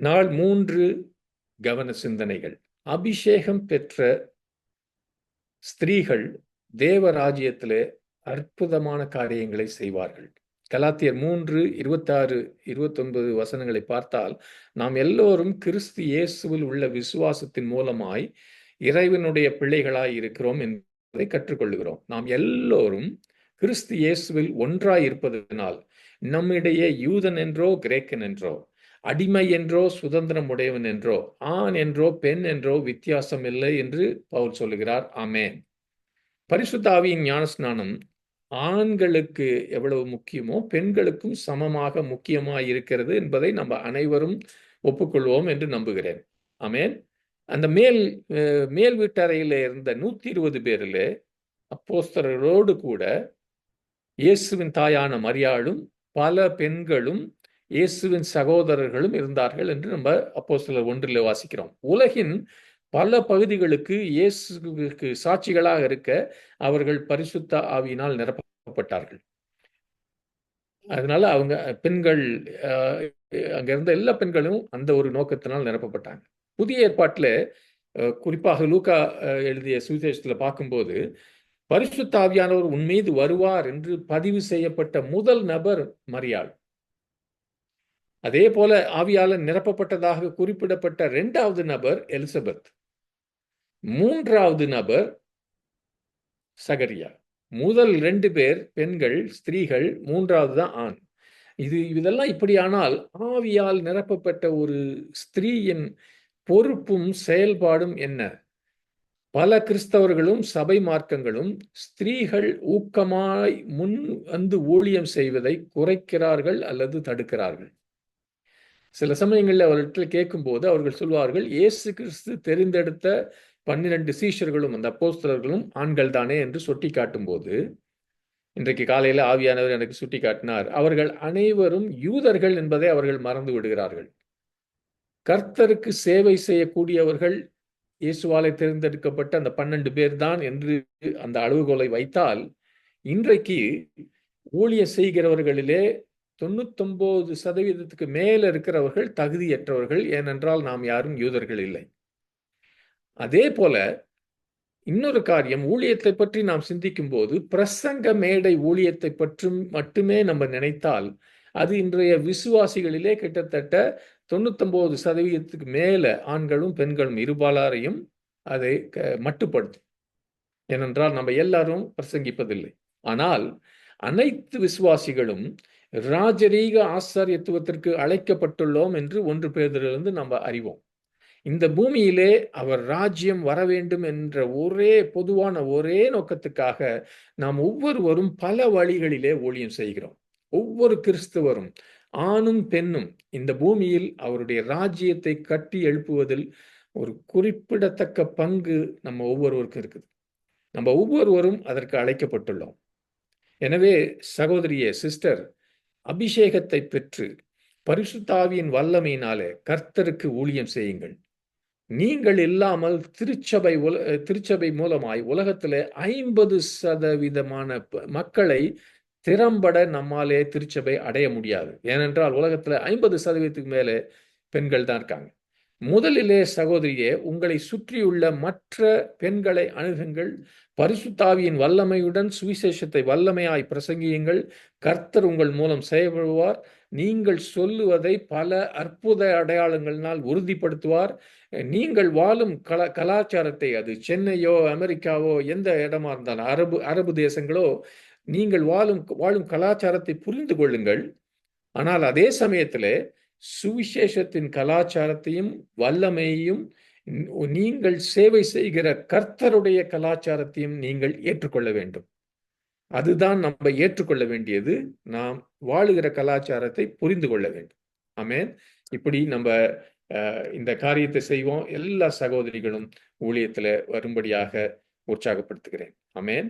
நாள் மூன்று கவன சிந்தனைகள். அபிஷேகம் பெற்ற ஸ்திரீகள் தேவராஜ்யத்திலே அற்புதமான காரியங்களை செய்வார்கள். கலாத்தியர் மூன்று இருபத்தாறு இருபத்தொன்பது வசனங்களை பார்த்தால் நாம் எல்லோரும் கிறிஸ்து இயேசுவில் உள்ள விசுவாசத்தின் மூலமாய் இறைவனுடைய பிள்ளைகளாய் இருக்கிறோம் என்பதை கற்றுக்கொள்கிறோம் நாம் எல்லோரும் கிறிஸ்து இயேசுவில் ஒன்றாய் இருப்பதனால் நம்மிடையே யூதன் என்றோ கிரேக்கன் என்றோ அடிமை என்றோ சுதந்திரம் உடையவன் என்றோ ஆண் என்றோ பெண் என்றோ வித்தியாசம் இல்லை என்று பவுல் சொல்லுகிறார். ஆமேன். பரிசுத்தாவியின் ஞானஸ்நானம் ஆண்களுக்கு எவ்வளவு முக்கியமோ பெண்களுக்கும் சமமாக முக்கியமாக இருக்கிறது என்பதை நம்ம அனைவரும் ஒப்புக்கொள்வோம் என்று நம்புகிறேன். ஆமேன். அந்த மேல் மேல் வீட்டறையில் இருந்த நூத்தி இருபது பேரில் அப்போஸ்தரோடு கூட இயேசுவின் தாயான மரியாளும் பல பெண்களும் இயேசுவின் சகோதரர்களும் இருந்தார்கள் என்று நம்ம அப்போ சிலர் ஒன்றில் வாசிக்கிறோம். உலகின் பல பகுதிகளுக்கு இயேசுக்கு சாட்சிகளாக இருக்க அவர்கள் பரிசுத்த ஆவியினால் நிரப்பப்பட்டார்கள். அதனால அவங்க பெண்கள் அங்க இருந்த எல்லா பெண்களும் அந்த ஒரு நோக்கத்தினால் நிரப்பப்பட்டாங்க. புதிய ஏற்பாட்டில் குறிப்பாக லூக்கா எழுதிய சுவிசேஷத்தில் பார்க்கும்போது பரிசுத்தாவியானவர் உன்மீது வருவார் என்று பதிவு செய்யப்பட்ட முதல் நபர் மரியாள். அதே போல ஆவியால் நிரப்பப்பட்டதாக குறிப்பிடப்பட்ட இரண்டாவது நபர் எலிசபெத். மூன்றாவது நபர் சகரியா. முதல் ரெண்டு பேர் பெண்கள் ஸ்திரீகள் மூன்றாவது தான் ஆண். இது இதெல்லாம் இப்படியானால் ஆவியால் நிரப்பப்பட்ட ஒரு ஸ்திரீயின் பொறுப்பும் செயல்பாடும் என்ன? பல கிறிஸ்தவர்களும் சபை மார்க்கங்களும் ஸ்திரீகள் ஊக்கமாய் முன் வந்து ஊழியம் செய்வதை குறைக்கிறார்கள் அல்லது தடுக்கிறார்கள். சில சமயங்களில் அவர்களிடத்தில் கேட்கும்போது அவர்கள் சொல்வார்கள் இயேசு கிறிஸ்து தெரிந்தெடுத்த பன்னிரண்டு சீஷர்களும் அந்த அப்போஸ்தலர்களும் ஆண்கள் தானே? என்று சுட்டி காட்டும்போது இன்றைக்கு காலையில் ஆவியானவர் எனக்கு சுட்டி காட்டினார் அவர்கள் அனைவரும் யூதர்கள் என்பதை அவர்கள் மறந்து விடுகிறார்கள். கர்த்தருக்கு சேவை செய்யக்கூடியவர்கள் இயேசுவாலை தேர்ந்தெடுக்கப்பட்ட அந்த பன்னெண்டு பேர் தான் என்று அந்த அளவுகோலை வைத்தால் இன்றைக்கு ஊழிய செய்கிறவர்களிலே தொண்ணூத்தொன்பது சதவீதத்துக்கு மேல இருக்கிறவர்கள் தகுதியற்றவர்கள் ஏனென்றால் நாம் யாரும் யூதர்கள் இல்லை. அதே போல இன்னொரு காரியம் ஊழியத்தை பற்றி நாம் சிந்திக்கும் போது பிரசங்க மேடை ஊழியத்தை பற்றும் மட்டுமே நம்ம நினைத்தால் அது இன்றைய விசுவாசிகளிலே கிட்டத்தட்ட தொண்ணூத்தொன்பது சதவீதத்துக்கு மேல ஆண்களும் பெண்களும் இருபாலாரையும் அதை மட்டுப்படுத்தும். ஏனென்றால் நம்ம எல்லாரும் பிரசங்கிப்பதில்லை. ஆனால் அனைத்து விசுவாசிகளும் ராஜரீக ஆசாரியத்துவத்திற்கு அழைக்கப்பட்டுள்ளோம் என்று ஒன்று பேரிலிருந்து நம்ம அறிவோம். இந்த பூமியிலே அவர் ராஜ்யம் வர வேண்டும் என்ற ஒரே பொதுவான ஒரே நோக்கத்துக்காக நாம் ஒவ்வொருவரும் பல வழிகளிலே ஊழியம் செய்கிறோம். ஒவ்வொரு கிறிஸ்துவரும் ஆணும் பெண்ணும் இந்த பூமியில் அவருடைய ராஜ்யத்தை கட்டி எழுப்புவதில் ஒரு குறிப்பிடத்தக்க பங்கு நம்ம ஒவ்வொருவருக்கும் இருக்குது. நம்ம ஒவ்வொருவரும் அதற்கு அழைக்கப்பட்டுள்ளோம். எனவே சகோதரியே சிஸ்டர் அபிஷேகத்தை பெற்று பரிசுத்தாவியின் வல்லமையினாலே கர்த்தருக்கு ஊழியம் செய்யுங்கள். நீங்கள் இல்லாமல் திருச்சபை உல திருச்சபை மூலமாய் உலகத்துல ஐம்பது சதவீதமான மக்களை திறம்பட நம்மாலே திருச்சபை அடைய முடியாது. ஏனென்றால் உலகத்தில் ஐம்பது சதவீதத்துக்கு மேலே பெண்கள் தான் இருக்காங்க. முதலிலே சகோதரியே உங்களை சுற்றியுள்ள மற்ற பெண்களை அணுகுங்கள். பரிசுத்தாவியின் வல்லமையுடன் சுவிசேஷத்தை வல்லமையாய் பிரசங்கியுங்கள். கர்த்தர் உங்கள் மூலம் செயல்படுவார். நீங்கள் சொல்லுவதை பல அற்புத அடையாளங்களினால் உறுதிப்படுத்துவார். நீங்கள் வாழும் கலா கலாச்சாரத்தை அது சென்னையோ அமெரிக்காவோ எந்த இடமா இருந்தாலும் அரபு அரபு தேசங்களோ நீங்கள் வாழும் வாழும் கலாச்சாரத்தை புரிந்து கொள்ளுங்கள். ஆனால் அதே சமயத்தில் சுவிசேஷத்தின் கலாச்சாரத்தையும் வல்லமையையும் நீங்கள் சேவை செய்கிற கர்த்தருடைய கலாச்சாரத்தையும் நீங்கள் ஏற்றுக்கொள்ள வேண்டும். அதுதான் நம்ம ஏற்றுக்கொள்ள வேண்டியது. நாம் வாழுகிற கலாச்சாரத்தை புரிந்து கொள்ள வேண்டும். ஆமேன். இப்படி நம்ம இந்த காரியத்தை செய்வோம். எல்லா சகோதரிகளும் ஊழியத்துல வரும்படியாக உற்சாகப்படுத்துகிறேன். அமேன்